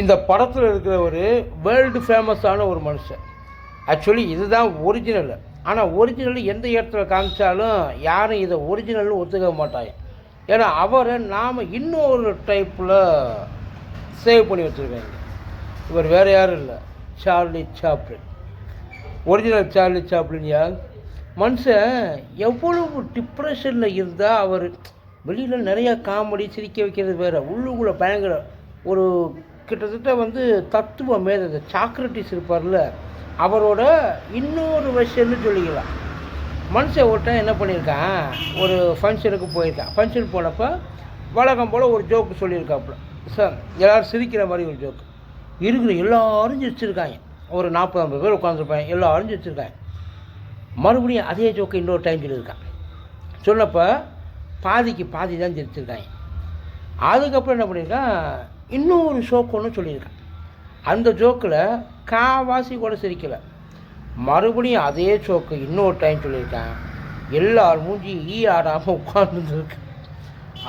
இந்த படத்தில் இருக்கிற ஒரு வேர்ல்டு ஃபேமஸான ஒரு மனுஷன். ஆக்சுவலி இதுதான் ஒரிஜினல் ஆனால் ஒரிஜினல் எந்த இடத்துல காமிச்சாலும் யாரும் இதை ஒரிஜினல்னு ஒத்துக்க மாட்டாங்க. ஏன்னா அவரை நாம் இன்னொரு டைப்பில் சேவ் பண்ணி வச்சுருக்காங்க. இவர் வேறு யாரும் இல்லை. Charlie Chaplin original Charlie Chaplin யார்? மனுஷன் எவ்வளவு டிப்ரெஷனில் இருந்தால் அவர் வெளியில் நிறையா காமெடி சிரிக்க வைக்கிறது வேறு. உள்ளுக்குள்ளே பயங்கர ஒரு கிட்டத்தட்ட வந்து தத்துவ மேதை சாக்ரட்டிஸ் இருப்பார்ல அவரோட இன்னொரு விஷயம்னு சொல்லிக்கலாம். மனுஷன் ஒரு டைம் என்ன பண்ணியிருக்கான்? ஒரு ஃபங்க்ஷனுக்கு போயிருக்கான். ஃபங்க்ஷன் போனப்போ வழக்கம் போல் ஒரு ஜோக்கு சொல்லியிருக்காப்புல. சார் எல்லோரும் சிரிக்கிற மாதிரி ஒரு ஜோக்கு இருக்கிற எல்லோரும் சிரிச்சிருக்காங்க. ஒரு நாற்பது ஐம்பது பேர் உட்காந்துருப்பாங்க எல்லோரும் சிரிச்சிருக்காங்க. மறுபடியும் அதே ஜோக்கை இன்னொரு டைம் சொல்லியிருக்கான். சொன்னப்போ பாதிக்கு பாதி தான் சிரிச்சிருக்காங்க. அதுக்கப்புறம் என்ன பண்ணியிருக்கான்? இன்னொரு ஜோக்கு ஒன்று சொல்லியிருக்கேன். அந்த ஜோக்கில் காவாசி கூட சிரிக்கலை. மறுபடியும் அதே ஜோக்கு இன்னொரு டைம் சொல்லியிருக்கேன். எல்லார் மூஞ்சி ஈ ஆடாமல் உட்காந்துருக்கு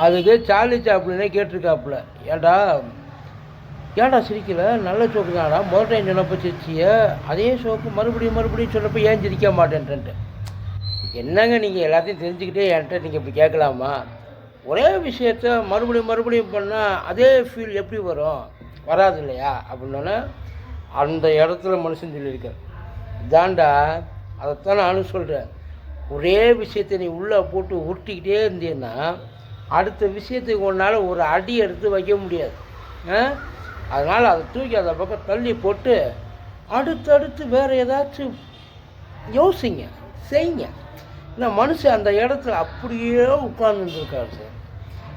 அதுக்கு சார்லி சாப்பிள்னே கேட்டிருக்காப்புல ஏடா ஏன்டா சிரிக்கல? நல்ல சோக்கு தான்டா. முதல் டைம் சொன்னப்போ சிரிச்சிய. அதே சோக்கு மறுபடியும் மறுபடியும் சொன்னப்போ ஏன் சிரிக்க மாட்டேன்ட்டு என்னங்க நீங்கள் எல்லாத்தையும் தெரிஞ்சுக்கிட்டே என்கிட்ட நீங்கள் இப்படி கேட்கலாமா? ஒரே விஷயத்த மறுபடியும் மறுபடியும் பண்ணால் அதே ஃபீல் எப்படி வரும்? வராது இல்லையா? அப்படின்னோடனே அந்த இடத்துல மனுஷன் சொல்லியிருக்கார். தாண்டா அதைத்தான் நானும் சொல்கிறேன் ஒரே விஷயத்தை நீ உள்ளே போட்டு உருட்டிக்கிட்டே இருந்தீன்னா அடுத்த விஷயத்துக்கு உன்னால் ஒரு அடி எடுத்து வைக்க முடியாது. அதனால் அதை தூக்கி அதை பக்கம் தள்ளி போட்டு அடுத்தடுத்து வேறு ஏதாச்சும் யோசிங்க செய்யுங்க. ஏன்னா மனுஷன் அந்த இடத்துல அப்படியே உட்கார்ந்துருக்காரு சார்.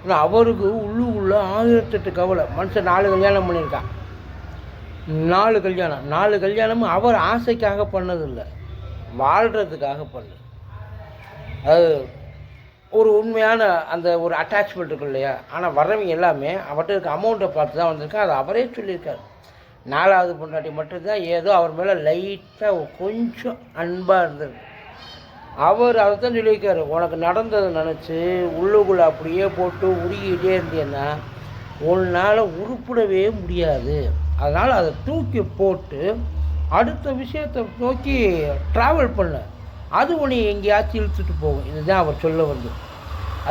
ஆனால் அவருக்கு உள்ளுக்குள்ள ஆயிரத்தெட்டு கவலை. மனுஷன் நாலு கல்யாணம் பண்ணியிருக்கான். நாலு கல்யாணம். நாலு கல்யாணமும் அவர் ஆசைக்காக பண்ணதில்லை. வாழ்கிறதுக்காக பண்ணு அது ஒரு உண்மையான அந்த ஒரு அட்டாச்மெண்ட் இருக்கும் இல்லையா? ஆனால் வர்றவங்க எல்லாமே அவர்கிட்ட இருக்க அமௌண்ட்டை பார்த்து தான் வந்திருக்கேன் அது அவரே சொல்லியிருக்காரு. நாலாவது பொண்டாட்டி மட்டும்தான் ஏதோ அவர் மேலே லைட்டாக கொஞ்சம் அன்பாக இருந்திருக்கு. அவர் அதை தான் சொல்லியிருக்காரு. உனக்கு நடந்ததை நினச்சி உள்ளுக்குள்ளே அப்படியே போட்டு உருகிட்டே இருந்தீங்கன்னா உன்னால் உருப்பிடவே முடியாது. அதனால் அதை தூக்கி போட்டு அடுத்த விஷயத்தை நோக்கி ட்ராவல் பண்ண. அது உன்னை எங்கேயாச்சும் இழுத்துட்டு போகும். இதுதான் அவர் சொல்ல வந்து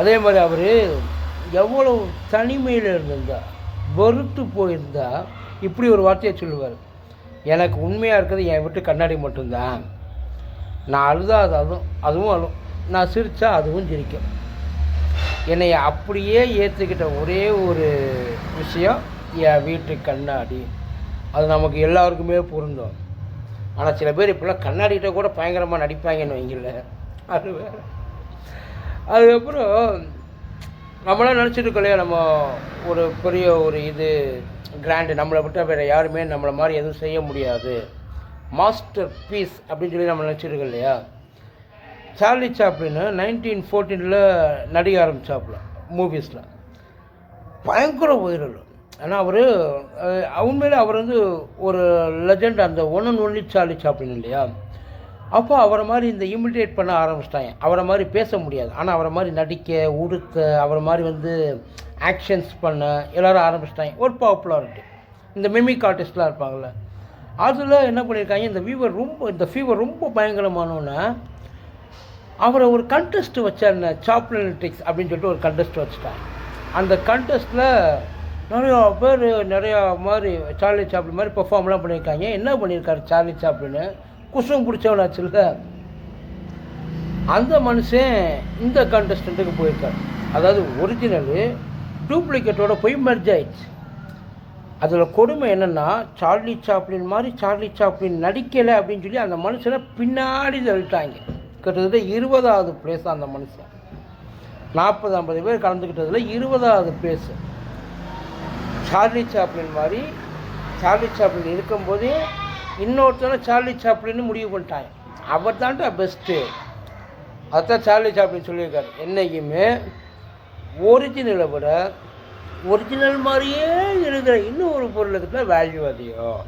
அதே மாதிரி அவர் எவ்வளோ தனிமையில் இருந்திருந்தா வெறுத்து போயிருந்தா இப்படி ஒரு வார்த்தையை சொல்லுவார். எனக்கு உண்மையாக இருக்கிறது என் வீட்டு கண்ணாடி மட்டும்தான். நான் அழுதா அது அதுவும் அதுவும் அழும். நான் சிரித்தா அதுவும் சிரிக்கும். என்னை அப்படியே ஏற்றுக்கிட்ட ஒரே ஒரு விஷயம் என் வீட்டு கண்ணாடி. அது நமக்கு எல்லாருக்குமே பொருந்தும். ஆனால் சில பேர் இப்போல்லாம் கண்ணாடிகிட்ட கூட பயங்கரமாக நடிப்பாங்கன்னு வைங்கல அது அதுக்கப்புறம் நம்மளாம் நினச்சிட்டு இல்லையா நம்ம ஒரு பெரிய ஒரு இது கிராண்டு நம்மளை விட்டால் வேறு யாருமே நம்மளை மாதிரி எதுவும் செய்ய முடியாது. மாஸ்டர் பீஸ் அப்படின்னு சொல்லி நம்ம நினச்சிருக்கோம் இல்லையா? சார்லி சாப்ளின்னு நைன்டீன் ஃபோர்டீனில் நடிக ஆரம்பித்தாப்புல மூவிஸில் பயங்கர வைரல் ஆனால் அவர் உண்மையிலே அவர் வந்து ஒரு லெஜண்ட் அந்த one and only Charlie Chaplin இல்லையா? அப்போ அவரை மாதிரி இந்த இமிடேட் பண்ண ஆரம்பிச்சிட்டாங்க. அவரை மாதிரி பேச முடியாது. ஆனால் அவரை மாதிரி நடிக்க உடுத்த அவரை மாதிரி வந்து ஆக்ஷன்ஸ் பண்ண எல்லோரும் ஆரம்பிச்சிட்டாங்க. ஒரு பாப்புலாரிட்டி இந்த மிமிக் ஆர்டிஸ்ட்லாம் இருப்பாங்கள்ல அதில் என்ன பண்ணியிருக்காங்க இந்த ஃபீவர் ரொம்ப இந்த ஃபீவர் ரொம்ப பயங்கரமானோன்னே அவரை ஒரு கண்டெஸ்ட் வச்சார் சாப்ளினிட்டிக்ஸ் அப்படின்னு சொல்லிட்டு ஒரு கண்டெஸ்ட் வச்சுட்டாங்க. அந்த கண்டெஸ்ட்டில் நிறையா பேர் நிறையா மாதிரி சார்லி சாப்ளின் மாதிரி பெர்ஃபார்ம்லாம் பண்ணியிருக்காங்க என்ன பண்ணியிருக்காரு சார்லி சாப்ளின்னு குசும் பிடிச்சவனாச்சுல்ல அந்த மனுஷன் இந்த கண்டஸ்டண்ட்டுக்கு போயிருக்கார். அதாவது ஒரிஜினலு டூப்ளிகேட்டோட போய் மெர்ஜ் ஆயிடுச்சு. அதில் கொடுமை என்னென்னா சார்லி சாப்ளின் மாதிரி சார்லி சாப்ளின் நடிக்கலை அப்படின்னு சொல்லி அந்த மனுஷனை பின்னாடி தள்ளிட்டாங்க. கிட்டத்தட்ட இருபதாவது பிளேஸ் அந்த மனுஷன். நாற்பது ஐம்பது பேர் கலந்துக்கிட்டதில் இருபதாவது பிளேஸ் சார்லி சாப்ளின் மாதிரி சார்லி சாப்ளின் இருக்கும்போதே இன்னொருத்தனை சார்லி சாப்ளின்னு முடிவு பண்ணிட்டாங்க. அவர் தான்டா பெஸ்ட்டு அதான் சார்லி சாப்ளின் சொல்லியிருக்காரு. என்றைக்குமே ஒரிஜினலை விட ஒரிஜினல் மாதிரியே இருக்கிற இன்னும் ஒரு பொருளுக்கு தான் வேல்யூ அதிகம்.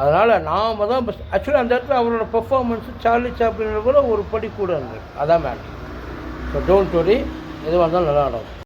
அதனால் நாம் தான் ஆக்சுவலாக அந்த இடத்துல அவரோட பெர்ஃபார்மன்ஸு சார்லி சாப்பிட்ற கூட ஒரு படி கூட இருந்தது. அதான் மேட்ரு ஸோ டோன்ட் வரி எது வந்தாலும் நல்லா நடக்கும்.